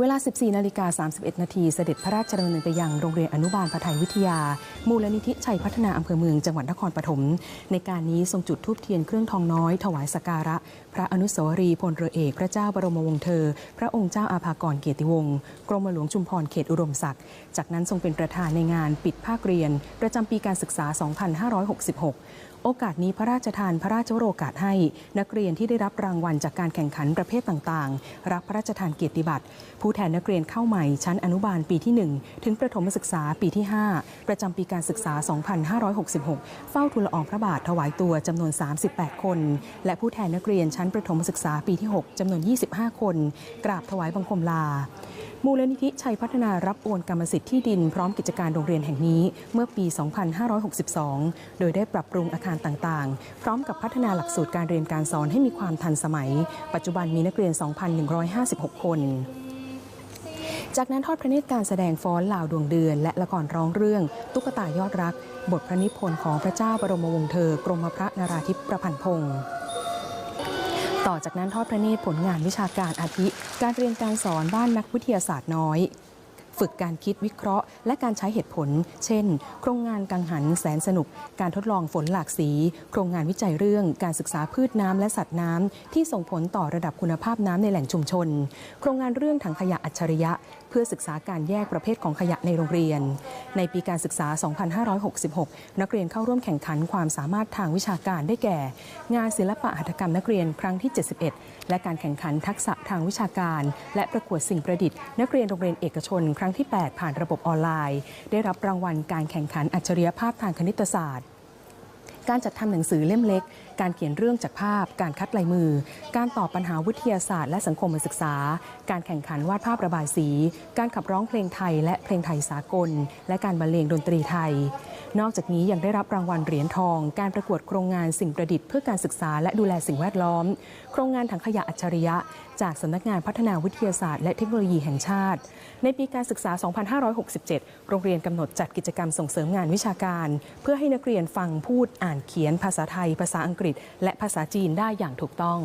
เวลา 14 นาฬิกา 31 นาทีเสด็จพระราชดำเนินไปยังโรงเรียนอนุบาลพไทยวิทยา มูลนิธิชัยพัฒนาอำเภอเมืองจังหวัดนครปฐม ในการนี้ทรงจุดธูปเทียนเครื่องทองน้อย ถวายสักการะ พระอนุสาวรีย์พลเรือเอกพระเจ้าบรมวงศ์เธอ พระองค์เจ้าอาภากรเกียรติวงศ์กรมหลวงชุมพรเขตอุดมศักดิ์ จากนั้นทรงเป็นประธานในงานปิดภาคเรียน ประจำปีการศึกษา 2566โอกาสนี้พระราชทานพระราชวโรกาสให้ นักเรียนที่ได้รับรางวัลจากการแข่งขันประเภทต่างๆ รับพระราชทานเกียรติบัตรผู้แทนนักเรียนเข้าใหม่ชั้นอนุบาลปีที่ 1 ถึงประถมศึกษาปีที่ 5 ประจำปีการศึกษา 2566 เฝ้าทูลละอองพระบาทถวายตัวจำนวน 38 คน และผู้แทนนักเรียนชั้นประถมศึกษาปีที่ 6จำนวน 25 คน กราบถวายบังคมลามูลนิธิชัยพัฒนารับโอนกรรมสิทธิ์ที่ดินพร้อมกิจการโรงเรียนแห่งนี้เมื่อปี 2562 โดยได้ปรับปรุงอาคารต่างๆ พร้อมกับพัฒนาหลักสูตรการเรียนการสอนให้มีความทันสมัย ปัจจุบันมีนักเรียน 2,156 คน จากนั้นทอดพระเนตรการแสดงฟ้อนลาวดวงเดือน และละครร้องเรื่อง ตุ๊กตายอดรัก บทพระนิพนธ์ของพระเจ้าบรมวงศ์เธอกรมพระนราธิปประพันธ์พงศ์ต่อจากนั้นทอดพระเนตรผลงานวิชาการอาทิ การเรียนการสอนบ้านนักวิทยาศาสตร์น้อย ฝึกการคิดวิเคราะห์ และการใช้เหตุผล เช่น โครงงานกังหันแสนสนุก การทดลองฝนหลากสี โครงงานวิจัยเรื่องการศึกษาพืชน้ำและสัตว์น้ำที่ส่งผลต่อระดับคุณภาพน้ำในแหล่งชุมชน โครงงานเรื่องถังขยะอัจฉริยะ เพื่อศึกษาการแยกประเภทของขยะในโรงเรียน ในปีการศึกษา 2566 นักเรียนเข้าร่วมแข่งขันความสามารถทางวิชาการได้แก่ งานศิลปะหัตถกรรมนักเรียนครั้งที่ 71 และการแข่งขันทักษะทางวิชาการ และประกวดสิ่งประดิษฐ์ นักเรียนโรงเรียนเอกชน ครั้งที่ 8 ผ่านระบบออนไลน์ ได้รับรางวัลการแข่งขันอัจฉริยภาพทางคณิตศาสตร์ การจัดทำหนังสือเล่มเล็ก การเขียนเรื่องจากภาพ การคัดลายมือ การตอบปัญหาวิทยาศาสตร์และสังคมศึกษา การแข่งขันวาดภาพระบายสี การขับร้องเพลงไทยและเพลงไทยสากล และการบรรเลงดนตรีไทย นอกจากนี้ยังได้รับรางวัลเหรียญทอง การประกวดโครงงานสิ่งประดิษฐ์เพื่อการศึกษาและดูแลสิ่งแวดล้อม โครงงานถังขยะอัจฉริยะ จากสำนักงานพัฒนาวิทยาศาสตร์และเทคโนโลยีแห่งชาติ ในปีการศึกษา 2567 โรงเรียนกำหนดจัดกิจกรรมส่งเสริมงานวิชาการ เพื่อให้นักเรียนฟังพูดอ่านเขียนภาษาไทย ภาษาอังกฤษ และภาษาจีนได้อย่างถูกต้อง